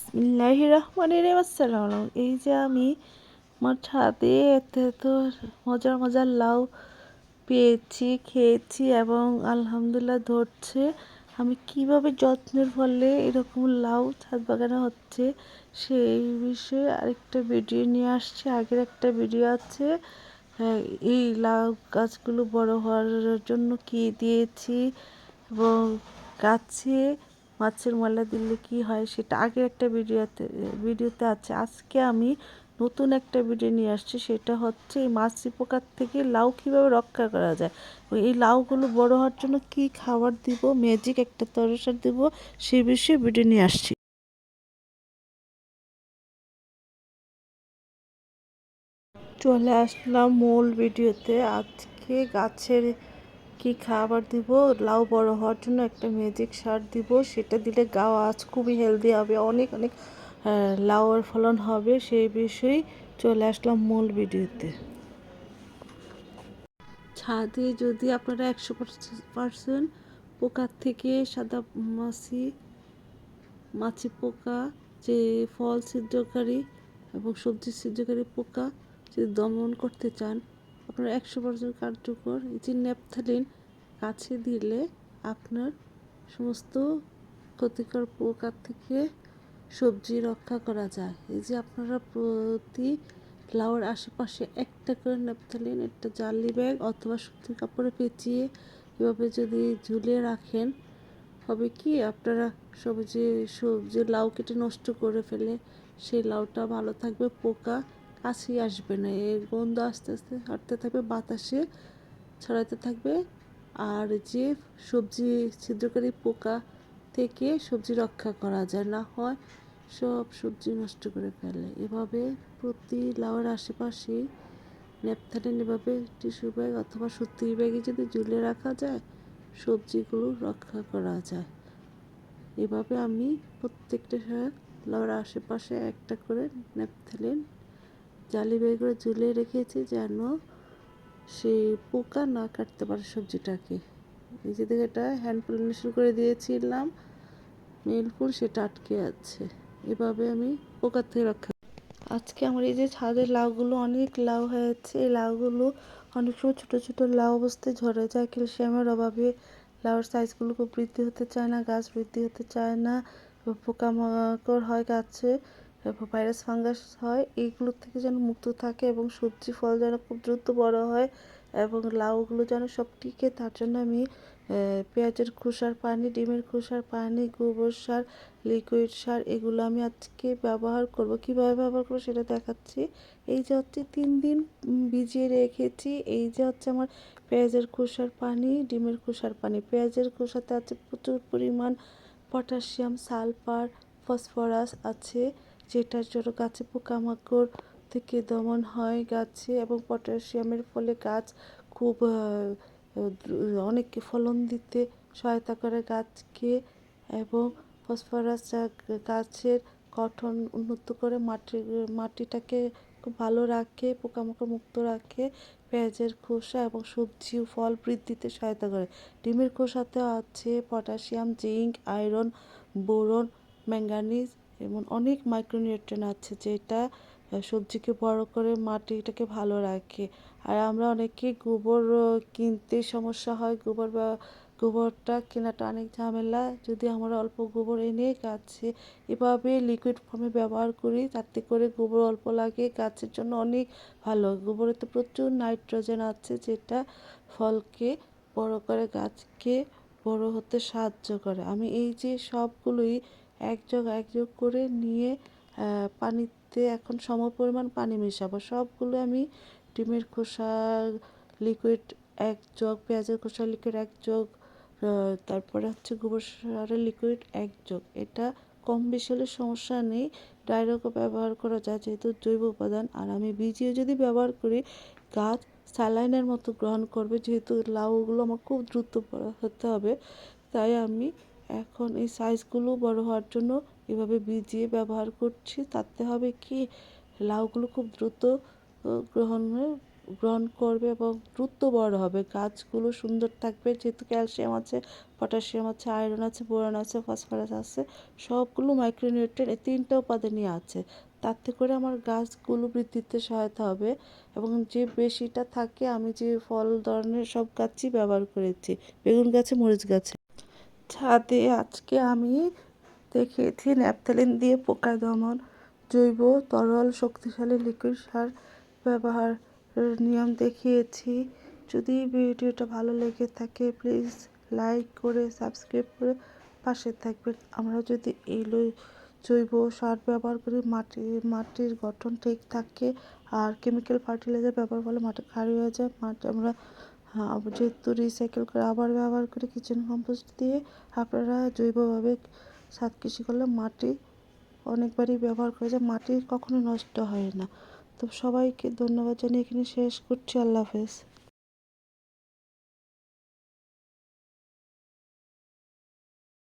বিসমিল্লাহ রহমান রহিম। আসসালামু এই যে আমি আমার ছাদে এত এত মজার মজার লাউ পেয়েছি খেয়েছি এবং আলহামদুলিল্লাহ ধরছে। আমি কীভাবে যত্নের ফলে এরকম লাউ ছাদ বাগানে হচ্ছে সেই বিষয়ে আরেকটা ভিডিও নিয়ে আসছে। আগের একটা ভিডিও আছে হ্যাঁ, এই লাউ গাছগুলো বড় হওয়ার জন্য কি দিয়েছি এবং গাছে মাছের ময়লা দিলে কি হয় সেটা আগের একটা ভিডিওতে ভিডিওতে আছে। আজকে আমি নতুন একটা ভিডিও নিয়ে আসছি, সেটা হচ্ছে এই মাছি পোকার থেকে লাউ কীভাবে রক্ষা করা যায়? এই লাউগুলো বড় হওয়ার জন্য কি খাবার দিব? ম্যাজিক একটা তরসার দিব সেই বিষয়ে ভিডিও নিয়ে আসছি। চলে আসলাম মূল ভিডিওতে। আজকে গাছের কি খাবার দিব? লাউ বড় হওয়ার জন্য একটা ম্যাজিক সার দিব। সেটা দিলে গাছ খুবই হেলদি হবে। অনেক অনেক লাউয়ের ফলন হবে। সেই বিষয়ে চলে আসলাম মূল ভিডিওতে। ছাদে যদি আপনারা একশো পার্সেন্ট পোকার থেকে সাদা মাছি মাছি পোকা, যে ফল ছিদ্রকারী এবং সবজি ছিদ্রকারী পোকা যদি দমন করতে চান আপনার একশো পার্সেন্ট কার্যকর। যে ন্যাপথালিন কাছে দিলে আপনার সমস্ত ক্ষতিকর পোকার থেকে সবজি রক্ষা করা যায়। এই যে আপনারা প্রতি লাউর আশেপাশে একটা করে ন্যাপথালিন, একটা জালি ব্যাগ অথবা সুতির কাপড়ে পেঁচিয়ে এভাবে যদি ঝুলিয়ে রাখেন, হবে কি আপনারা সবজি সবজি লাউ কেটে নষ্ট করে ফেলে, সেই লাউটা ভালো থাকবে, পোকা কাছেই আসবে না। এর গন্ধ আস্তে আস্তে হাঁটতে থাকবে, বাতাসে ছড়াতে থাকবে। আর যে সবজি ছিদ্রকারী পোকা থেকে সবজি রক্ষা করা যায়, না হয় সব সবজি নষ্ট করে ফেলে। এভাবে প্রতি লাউয়ের আশেপাশে ন্যাপথালিন এভাবে টিস্যু ব্যাগ অথবা সুতির ব্যাগে যদি ঝুলে রাখা যায়, সবজিগুলো রক্ষা করা যায়। এভাবে আমি প্রত্যেকটা লাউয়ের আশেপাশে একটা করে ন্যাপথালিন জালি করে ঝুলিয়ে রেখেছি যেন সেই পোকা না কাটতে পারে সবজিটাকে। যে দেখে এটা হ্যান্ড পলিনেশন করে দিয়েছিলাম। মেল ফুল সেটা আটকে আছে। এভাবে আমি পোকার থেকে রক্ষা আজকে আমার এই যে ছাদের লাউগুলো অনেক লাউ হয়েছে। এই লাউগুলো অনেক সময় ছোটো ছোটো লাউ অবস্থায় ঝরে যায় ক্যালসিয়ামের অভাবে লাউর সাইজগুলো খুব বৃদ্ধি হতে চায় না, গাছ বৃদ্ধি হতে চায় না, পোকামাকড় হয় গাছে। ভাইরাস ফাঙ্গাস হয় এইগুলোর থেকে যেন মুক্ত থাকে এবং সবজি ফল যেন খুব দ্রুত বড় হয় এবং লাউগুলো যেন সব টিকে। তার জন্য আমি পেঁয়াজের খোসার পানি, ডিমের খোসার পানি, গোবর সার লিকুইড সার, এগুলো আমি আজকে ব্যবহার করব। কীভাবে ব্যবহার করব সেটা দেখাচ্ছি। এই যে হচ্ছে তিন দিন ভিজিয়ে রেখেছি। এই যে হচ্ছে আমার পেঁয়াজের খোসার পানি, ডিমের খোসার পানি। পেঁয়াজের খোসাতে আছে প্রচুর পরিমাণ পটাশিয়াম, সালফার, ফসফরাস আছে। যেটার জন্য গাছে পোকামাকড় থেকে দমন হয় গাছে এবং পটাশিয়ামের ফলে গাছ খুব অনেক ফলন দিতে সহায়তা করে গাছকে এবং ফসফরাস গাছের গঠন উন্নত করে মাটি, মাটিটাকে খুব ভালো রাখে, পোকামাকড় মুক্ত রাখে, পেঁয়াজের খোসা এবং সবজি ও ফল বৃদ্ধিতে সহায়তা করে। ডিমের খোসাতে আছে potassium, zinc, iron, boron manganese এমন অনেক মাইক্রোনিউট্রেন আছে যেটা সবজিকে বড় করে মাটিটাকে ভালো রাখে। আর আমরা অনেকে গোবর কিনতে সমস্যা হয়, গোবর বা গোবরটা কেনাটা অনেক ঝামেলা। যদি আমরা অল্প গোবর এনে গাছে এভাবে লিকুইড ফর্মে ব্যবহার করি, তাতে করে গোবর অল্প লাগে, গাছের জন্য অনেক ভালো। গোবরে তো প্রচুর নাইট্রোজেন আছে যেটা ফলকে বড় করে, গাছকে বড় হতে সাহায্য করে। আমি এই যে সবগুলোই একযোগ একযোগ করে নিয়ে পানিতে এখন সম পরিমাণ পানি মেশাবো। সবগুলো আমি ডিমের খোসা লিকুইড এক যোগ পেঁয়াজের খোসা লিকুইড এক যোগ তারপরে হচ্ছে গোবর সারের লিকুইড এক যোগ এটা কম বেশি হলে সমস্যা নেই। ডাইরেক্টও ব্যবহার করা যায়, যেহেতু জৈব উপাদান। আর আমি বীজিও যদি ব্যবহার করি, গাছ স্যালাইনের মতো গ্রহণ করবে, যেহেতু লাউগুলো আমার খুব দ্রুত হতে হবে। তাই আমি এখন এই সাইজগুলো বড় হওয়ার জন্য এভাবে ভিজিয়ে ব্যবহার করছি। তাতে হবে কি, লাউগুলো খুব দ্রুত গ্রহণে গ্রহণ করবে এবং দ্রুত বড় হবে। গাছগুলো সুন্দর থাকবে, যেহেতু ক্যালসিয়াম আছে, পটাশিয়াম আছে আয়রন আছে বোরন আছে ফসফরাস আছে, সবগুলো মাইক্রোনিউট্রিয়েন্ট এই তিনটা উপাদানই আছে। তাতে করে আমার গাছগুলো বৃদ্ধিতে সহায়তা হবে এবং যে বেশিটা থাকে, আমি যে ফল ধরনের সব গাছই ব্যবহার করেছি। বেগুন গাছে, মরিচ গাছে। ছাদে আজকে আমি দেখিয়েছি ন্যাপথালিন দিয়ে পোকা দমন, জৈব, তরল, শক্তিশালী লিকুইড সার ব্যবহার নিয়ম দেখিয়েছি। যদি ভিডিওটা ভালো লেগে থাকে, প্লিজ লাইক করে, সাবস্ক্রাইব করে পাশে থাকবেন। আমরা যদি এই জৈব সার ব্যবহার করি, মাটি, মাটির গঠন ঠিক থাকে, আর কেমিক্যাল ফার্টিলাইজার ব্যবহার করলে মাটি খারি হয়ে যায়। মাটি আমরা যেহেতু রিসাইকেল করে আবার ব্যবহার করে কিচেন কম্পোস্ট দিয়ে আপনারা জৈবভাবে সাত কৃষি করলে মাটি অনেকবারই ব্যবহার করে যায়, মাটি কখনো নষ্ট হয় না। তো সবাইকে ধন্যবাদ জানিয়ে এখানে শেষ করছি। আল্লাহ হাফেজ।